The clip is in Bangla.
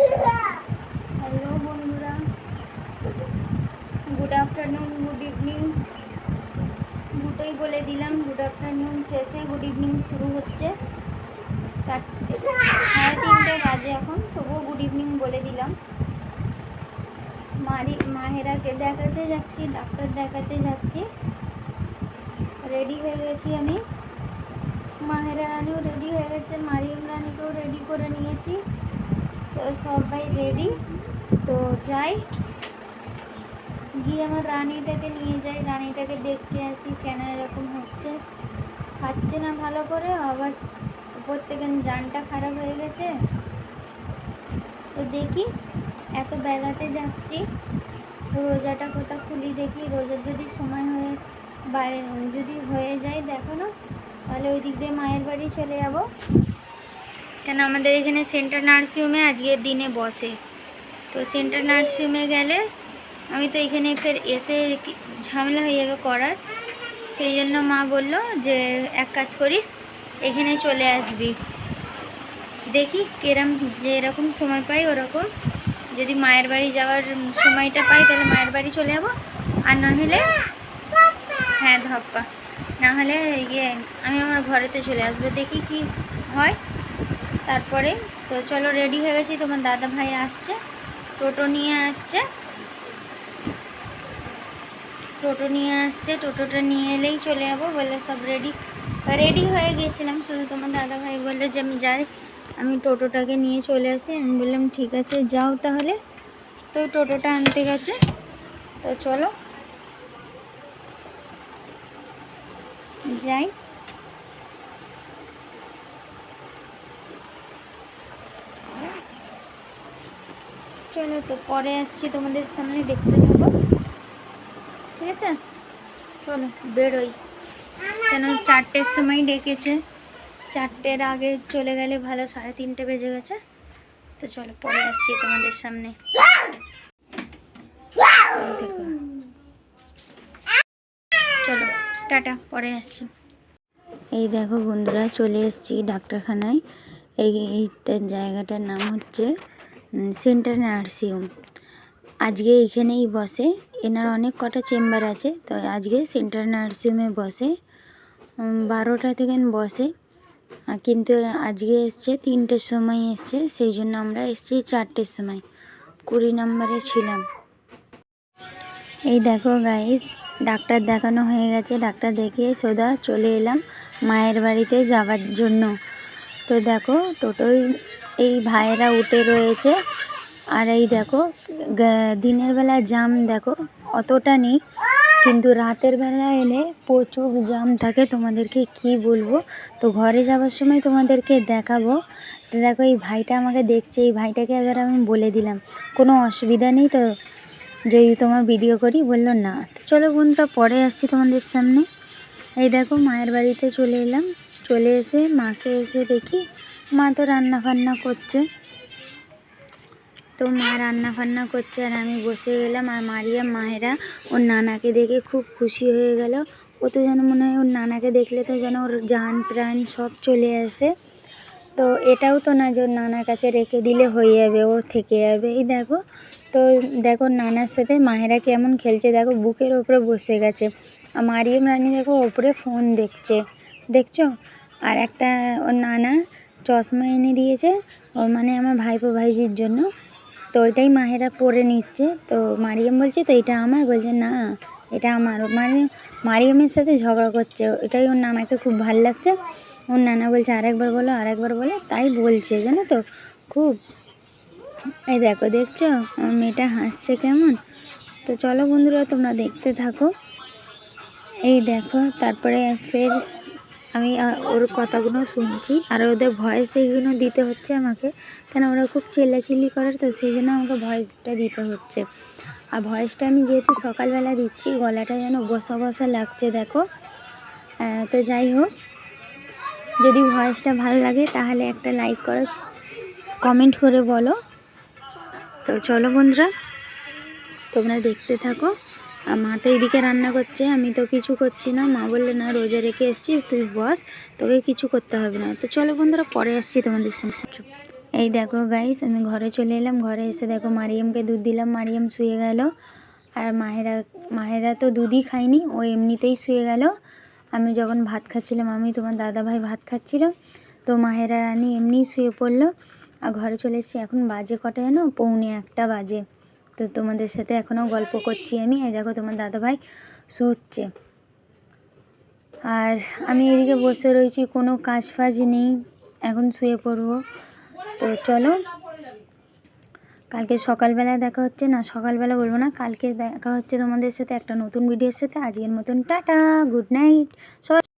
হ্যালো বন্ধুরা। গুড আফটারনুন গুড ইভিনিং দুটোই বলে দিলাম গুড আফটারনুন শেষে গুড ইভিনিং শুরু হচ্ছে। চারটে, সাড়ে তিনটে বাজে এখন, তবুও গুড ইভিনিং বলে দিলাম। মারি, মাহেরাকে দেখাতে যাচ্ছি, ডাক্তার দেখাতে যাচ্ছি। রেডি হয়ে গেছি আমি। মাহেরা রানীও রেডি হয়ে গেছে, মারিয়াম রানীকেও রেডি করে নিয়েছি। সবাই রেডি তো যাই। গিয়ে আমার রানীটাকে নিয়ে যাই। রানীটাকে দেখতে আসি কেন এরকম হচ্ছে। খাচ্ছে না ভালো করে, আবার উপর থেকে জানটা খারাপ হয়ে গেছে। তো দেখি, এত বেলাতে যাচ্ছি। তো রোজাটা কোথা খুলি দেখি। রোজার যদি সময় হয়ে বাইরে যদি হয়ে যায় দেখো না, তাহলে ওই দিক দিয়ে মায়ের বাড়ি চলে যাব। কেন আমাদের এখানে সেন্টার নার্সিংহোমে আজকের দিনে বসে। তো সেন্টার নার্সিংহোমে গেলে আমি তো এখানে ফের এসে ঝামেলা হয়ে যাবে করার। সেই জন্য মা বলল যে, এক কাজ করিস, এখানে চলে আসবি। দেখি কেরম যে এরকম সময় পাই ওরকম। যদি মায়ের বাড়ি যাওয়ার সময়টা পাই, তাহলে মায়ের বাড়ি চলে যাব। আর না হলে হ্যাঁ ধপ্পা না হলে ইয়ে আমি আমার ঘরেতে চলে আসব। দেখি কি হয়। তারপরে তো চলো রেডি হয়ে গেছি, তোমার দাদা ভাই আসছে, টোটো নিয়ে আসছে। টোটো নিয়ে আসছে, টোটোটা নিয়ে এলেই চলে যাব বলে সব রেডি রেডি হয়ে গিয়েছিলাম, শুধু তোমার দাদা ভাই বলল যে আমি যাই, আমি টোটোটাকে নিয়ে চলে আসি। আমি বললাম, ঠিক আছে, যাও তাহলে। তো টোটোটা আনতে গেছে। তো চলো, যাই। চলো তো, পরে আসছি তোমাদের সামনে, দেখতে থাকো। ঠিক আছে? চলো, বেরোই। কেন, চারটের সময় ডেকেছে। চারটের আগে চলে গেলে ভালো, সাড়ে তিনটে বেজে গেছে। তো চলো, পরে আসছি তোমাদের সামনে। চলো, টাটা, পরে আসছি। এই দেখো বন্ধুরা, চলে এসেছি ডাক্তারখানায়। এই এইটা জায়গাটার নাম হচ্ছে সেন্টার নার্সিংহোম। আজকে এইখানেই বসে। এনার অনেক কটা চেম্বার আছে, তো আজকে সেন্টার নার্সিংহোমে বসে। বারোটা থেকে বসে। কিন্তু আজকে এসছে, তিনটের সময় এসছে, সেই জন্য আমরা এসছি চারটের সময়। কুড়ি নম্বরে ছিলাম। এই দেখো গাইস ডাক্তার দেখানো হয়ে গেছে। ডাক্তার দেখিয়ে সোদা চলে এলাম মায়ের বাড়িতে যাওয়ার জন্য। তো দেখো টোটোই এই ভাইয়েরা উঠে রয়েছে। আর এই দেখো দিনের বেলা জাম দেখো, অতটা নেই। কিন্তু রাতের বেলা এলে প্রচুর জাম থাকে, তোমাদেরকে কি বলব? তো ঘরে যাওয়ার সময় তোমাদেরকে দেখাবো। তো দেখো, এই ভাইটা আমাকে দেখছে, এই ভাইটাকে এবার আমি বলে দিলাম। কোনো অসুবিধা নেই তো? যদি তোমার ভিডিও করি, বলল না। তো চলো বন্ধুরা, পরে আসছি তোমাদের সামনে। এই দেখো, মায়ের বাড়িতে চলে এলাম। চলে এসে মাকে এসে দেখি মা তো রান্না ফান্না করছে। তো মা রান্না ফান্না করছে আর আমি বসে গেলাম আর মারিয়া মায়েরা ওর নানাকে দেখে খুব খুশি হয়ে গেল। ও তো যেন মনে হয় ওর নানাকে দেখলে তো যেন ওর জান প্রাণ সব চলে আসে। তো এটাও তো না যে নানার কাছে রেখে দিলে হয়ে যাবে ও থেকে যাবে। এই দেখো, তো দেখো নানার সাথে মায়েরা কেমন খেলছে। দেখো বুকের ওপরে বসে গেছে। আর মারিয়াম রানী দেখো ওপরে ফোন দেখছে। দেখছ? আর একটা ওর নানা চশমা এনে দিয়েছে। ও মানে আমার ভাইপো ভাইজির জন্য। তো ওইটাই মাহেরা পরে নিচ্ছে। তো মারিয়াম বলছে, তো এটা আমার? বলছে, না, এটা আমার। মানে মারিয়ামের সাথে ঝগড়া করছে। এটাই ওর নানাকে খুব ভালো লাগছে। ওর নানা বলছে, আরেকবার বলো আরেকবার বলো। তাই বলছে, জানো তো? খুব। এই দেখো, দেখছ? আমার মেয়েটা হাসছে কেমন? তো চলো বন্ধুরা, তোমরা দেখতে থাকো। এই দেখো, তারপরে ফের আমি ওর কথাগুলো শুনছি আর ওদের ভয়েস এইগুলো দিতে হচ্ছে আমাকে। কেন ওরা খুব চেল্লাচিল্লি করে, তো সেই জন্য আমাকে ভয়েসটা দিতে হচ্ছে। আর ভয়েসটা আমি যেহেতু সকালবেলা দিচ্ছি, গলাটা যেন বসা বসা লাগছে, দেখো। তো যাই হোক, যদি ভয়েসটা ভালো লাগে তাহলে একটা লাইক করো কমেন্ট করে বলো। তো চলো বন্ধুরা, তোমরা দেখতে থাকো। মা তো এদিকে রান্না করছে, আমি তো কিছু করছি না। মা বললে, না, রোজা রেখে এসছিস, তুই বস, তোকে কিছু করতে হবে না। তো চলো বন্ধুরা, পরে আসছি তোমাদের সামনে। এই দেখো গাইস আমি ঘরে চলে এলাম। ঘরে এসে দেখো মারিয়ামকে দুধ দিলাম। মারিয়াম শুয়ে গেল। আর মাহেরা মাহেরা তো দুধই খায়নি, ও এমনিতেই শুয়ে গেল। আমি যখন ভাত খাচ্ছিলাম, আমি, তোমার দাদা ভাই ভাত খাচ্ছিলাম তো মাহেরা রানী এমনিই শুয়ে পড়ল। আর ঘরে চলে এসেছি। এখন বাজে কটা জানো পৌনে একটা বাজে। তো তোমাদের সাথে এখনও গল্প করছি আমি। এই দেখো তোমার দাদা ভাই শুচ্ছে। আর আমি এদিকে বসে রয়েছি, কোনো কাজ ফাজ নেই, এখন শুয়ে পড়ব। তো চলো, কালকে সকালবেলা দেখা হচ্ছে, না সকালবেলা বলব না, কালকে দেখা হচ্ছে তোমাদের সাথে একটা নতুন ভিডিওর সাথে। আজকের মতন টাটা গুড নাইট সবাই